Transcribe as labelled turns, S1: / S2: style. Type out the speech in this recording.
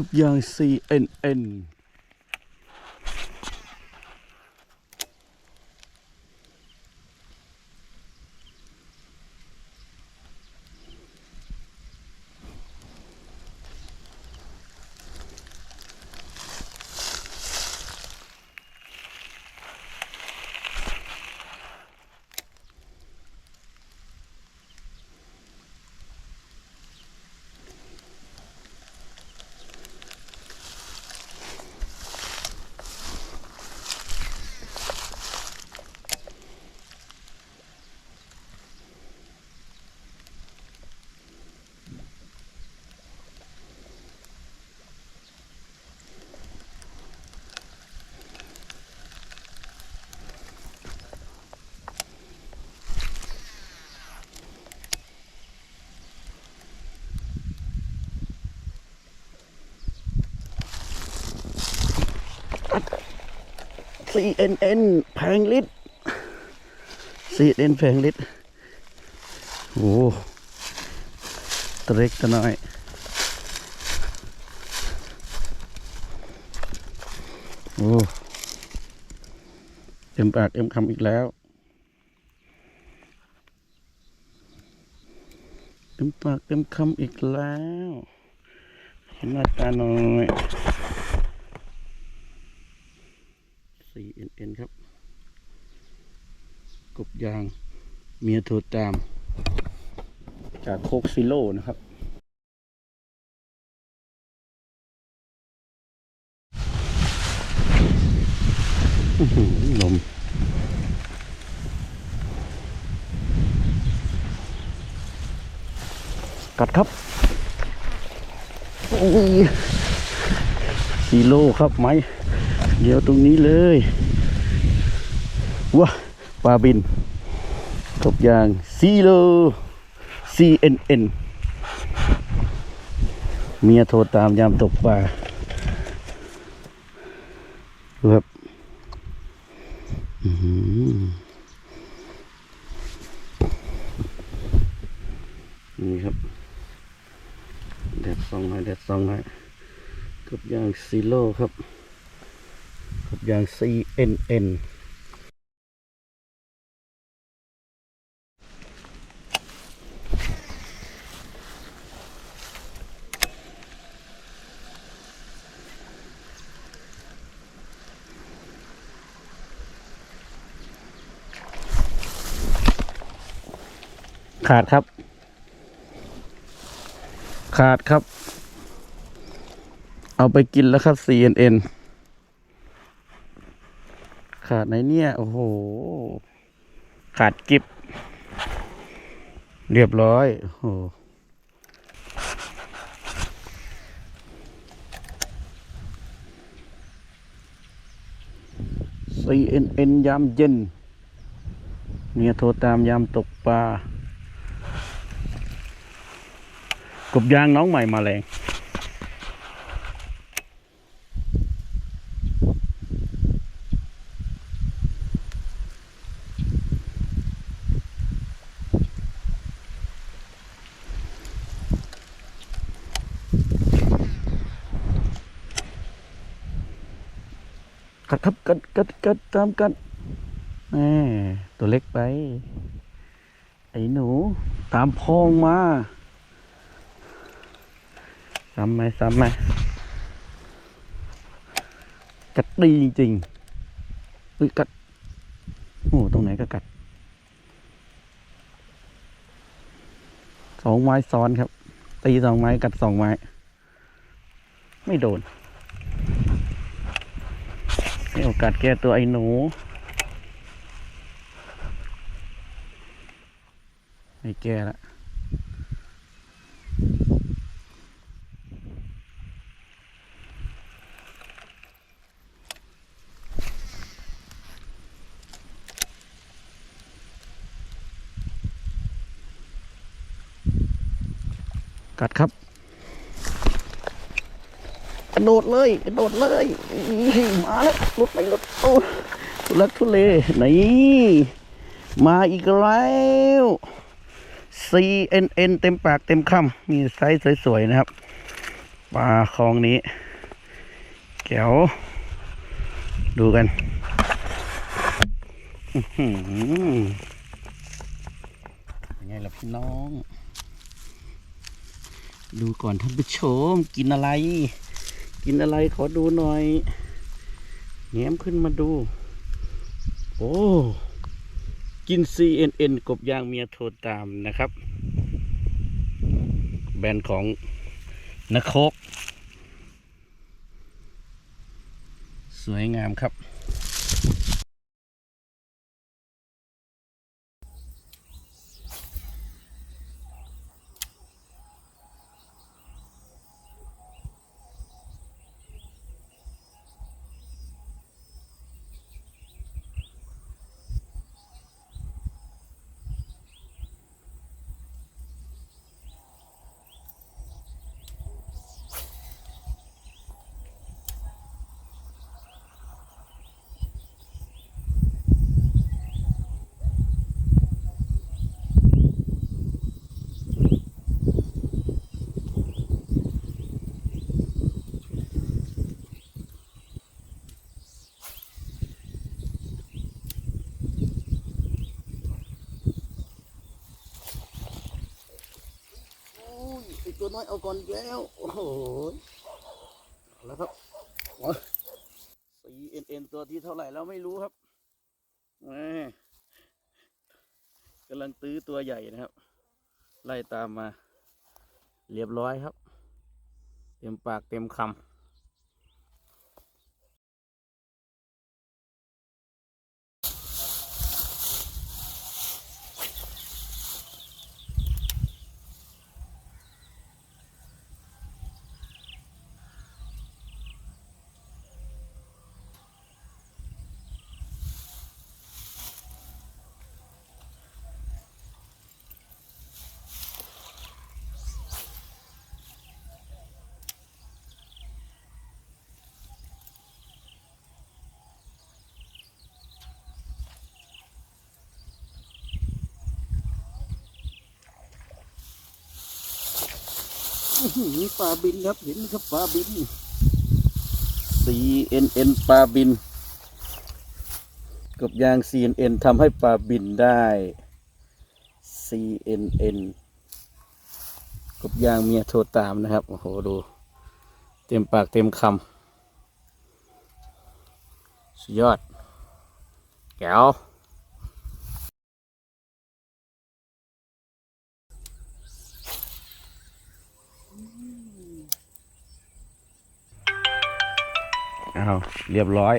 S1: กับยาง CNN CNN แพงลิตร CNN แพงลิตร โอ้ตเล็กตน้อยโอ้เต็มปากเต็มคำอีกแล้วเต็มปากเต็มคำอีกแล้ว เห็นหน้าตาหน่อย CNN ครับ กบยางเมียโทรตาม จากโคกซิโลนะครับลมกัดครับ โอ้ยซีโร่ครับไหม เดี๋ยวตรงนี้เลยว้าปลาบินกบยางซีโร่ CNN เมียโทรตามยามตกปลาดูครับนี่ครับแดดซองหน่อยแดดซองหน่อยกบยางซีโร่ครับ กับยาง CNN ขาดครับ ขาดครับ เอาไปกินแล้วครับ CNN ขาดไหนเนี่ย โอ้โห ขาดกิบ เรียบร้อย โอ้โห CNN ยามเย็นเมียโทรตามยามตกปลากบยางน้องใหม่มาแรง ครับกัดกัดกัดตามกัดแหมตัวเล็กไป ไอ้หนู ตามพองมาซ้ำไหมซ้ำไหมกัดดีจริงๆอุ้ยกัดโอ้ตรงไหนก็กัดสองไม้ซ้อนครับ ตีสองไม้กัดสองไม้ ไม่โดน ให้โอกาสแก้ตัวไอ้หนู ไม่แก้ละกัดครับ ระโดดเลยกระโดดเลยมาแล้วหลุดไปหลุดโอ้ทุลักทุเลนี่มาอีกแล้ว CNN เต็มปากเต็มคำมีไซส์สวยๆนะครับปลาคลองนี้แก้วดูกันอื้อหือยังไงล่ะพี่น้อง ดูก่อนท่านผู้ชมกินอะไร กินอะไรขอดูหน่อยแง้มขึ้นมาดู โอ้ กิน CNN กบยางเมียโทรตามนะครับ แบรนด์ของนักโครสวยงามครับ ตัวน้อยเอาก่อนแล้ว โอ้โหแล้วครับโอ้ย CNN ตัวที่เท่าไหร่แล้วไม่รู้ครับกำลังตื้อตัวใหญ่นะครับ ไล่ตามมา เรียบร้อยครับ เต็มปากเต็มคำ ปลาบินครับเห็นไหมครับปลาบิน CNN ปลาบินกับยาง CNN ทำให้ปลาบินได้ CNN กับยางเมียโทรตามนะครับ โอ้โห ดู เต็มปากเต็มคำ สุดยอดแก้ว อ้าวเรียบร้อย